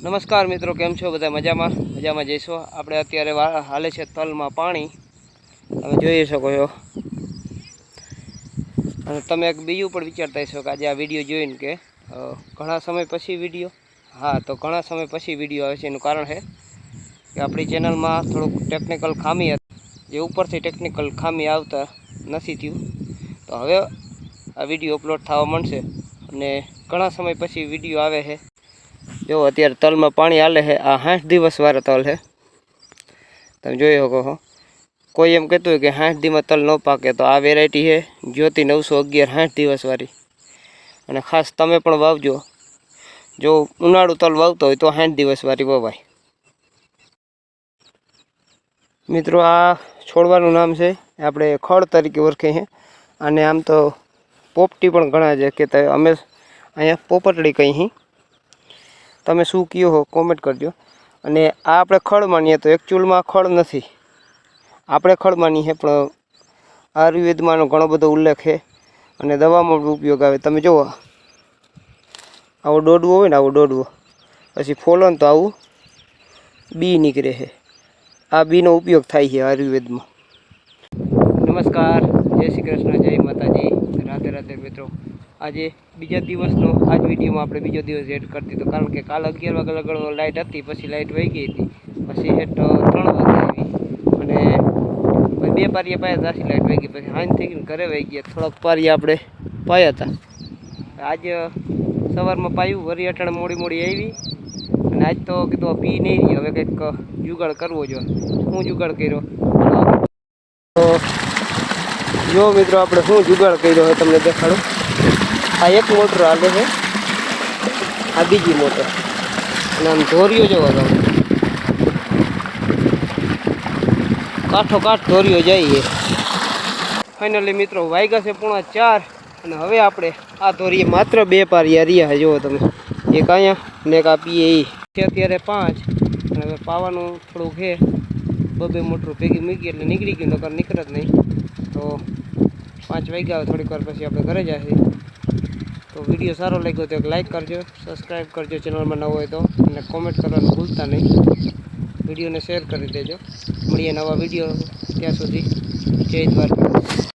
નમસ્કાર મિત્રો, કેમ છો? બધા મજામાં? મજામાં જઈશો? આપણે અત્યારે હાલે છે તલમાં પાણી. તમે જોઈ શકો છો. અને તમે એક બીજું પણ વિચારતા હશો કે આજે આ વીડિયો જોઈને કે ઘણા સમય પછી વીડિયો? હા, તો ઘણા સમય પછી વીડિયો આવે છે. એનું કારણ છે કે આપણી ચેનલમાં થોડુંક ટેકનિકલ ખામી હતી જે ઉપરથી ટેકનિકલ ખામી આવતા નથી થયું. તો હવે આ વીડિયો અપલોડ થવા માંડશે અને ઘણા સમય પછી વીડિયો આવે છે જો અત્યારે તલમાં પાણી હાલે છે, આ સાઠ દિવસ વાળા તલ છે. તમે જોઈ શકો છો. કોઈ એમ કહેતું હોય કે સાઠ દીમાં તલ ન પાકે, તો આ વેરાયટી છે, જ્યોતિ નવસો અગિયાર સાઠ દિવસવાળી અને ખાસ તમે પણ વાવજો. જો ઉનાળુ તલ વાવતો હોય તો સાઠ દિવસવાળી વવાય. મિત્રો, આ છોડવાનું નામ છે. આપણે ખડ તરીકે ઓળખે છે અને આમ તો પોપટી પણ ઘણા છે, કે અમે અહીંયા પોપટડી કહી તમે શું કહો હો કોમેન્ટ કરજો. અને આ આપણે ખળ માનીએ તો એકચ્યુઅલમાં ખળ નથી. આપણે ખળ માનીએ પણ આયુર્વેદમાંનો ઘણો બધો ઉલ્લેખ છે. અને દવામાં ઉપયોગ આવે. તમે જુઓ આવો દોડવો હોય ને, આવો દોડવો. પછી ફોલોન તો આવું. બી નીકળે છે. આ બીનો ઉપયોગ થાય છે આયુર્વેદમાં. નમસ્કાર. જય શ્રી કૃષ્ણ. જય માતાજી. રાધે રાધે મિત્રો. આજે બીજા દિવસનો આજ વિડીયોમાં આપણે બીજો દિવસ એડ કરી દીધો કારણ કે કાલ અગિયાર વાગે લગડનો લાઇટ હતી, પછી લાઇટ વહી ગઈ હતી, પછી હેઠ ત્રણ વાગે આવી. અને બે પારીએ પાયા ત્યાંથી લાઇટ વહી ગઈ, પછી હાઈન થઈ ગઈ ઘરે વહી ગયા. થોડાક પારીએ આપણે પાયા હતા આજે સવારમાં પાયું, વરી અટાણે મોડી મોડી આવી. અને આજ તો કીધું પી નહીં રહી હવે કંઈક જુગાડ કરવો જોઈએ. હું જુગાડ કર્યો? જો મિત્રો, આપણે શું જુગાડ કર્યો હોય તમને દેખાડું. આ એક મોટર હાલે છે. આ બીજી મોટર. અને આમ ધોરીઓ જવો તમે. કાઠો કાઠ ધોરીઓ જઈએ. ફાઇનલી મિત્રો વાગ્યા છે પૂણા ચાર. અને હવે આપણે આ ધોરીએ માત્ર બે પારિયા રહ્યા જુઓ તમે. એક અહીંયા ને એક આપીએ અત્યારે પાંચ. અને હવે પાવાનું થોડુંક છે. બબે મોટરું ભેગી મૂકી એટલે નીકળી ગયું, નકર નીકળે જ નહીં. તો પાંચ વાગ્યા થોડીક વાર પછી આપણે ઘરે જઈએ. તો વીડિયો સારો લાગ્યો તો એક લાઇક કરજો સબસ્ક્રાઈબ કરજો ચેનલમાં નવો હોય તો, અને કોમેન્ટ કરવાનું ભૂલતા નહીં. વિડીયોને શેર કરી દેજો. મળીએ નવા વીડિયો ત્યાં સુધી. જય દ્વારકા.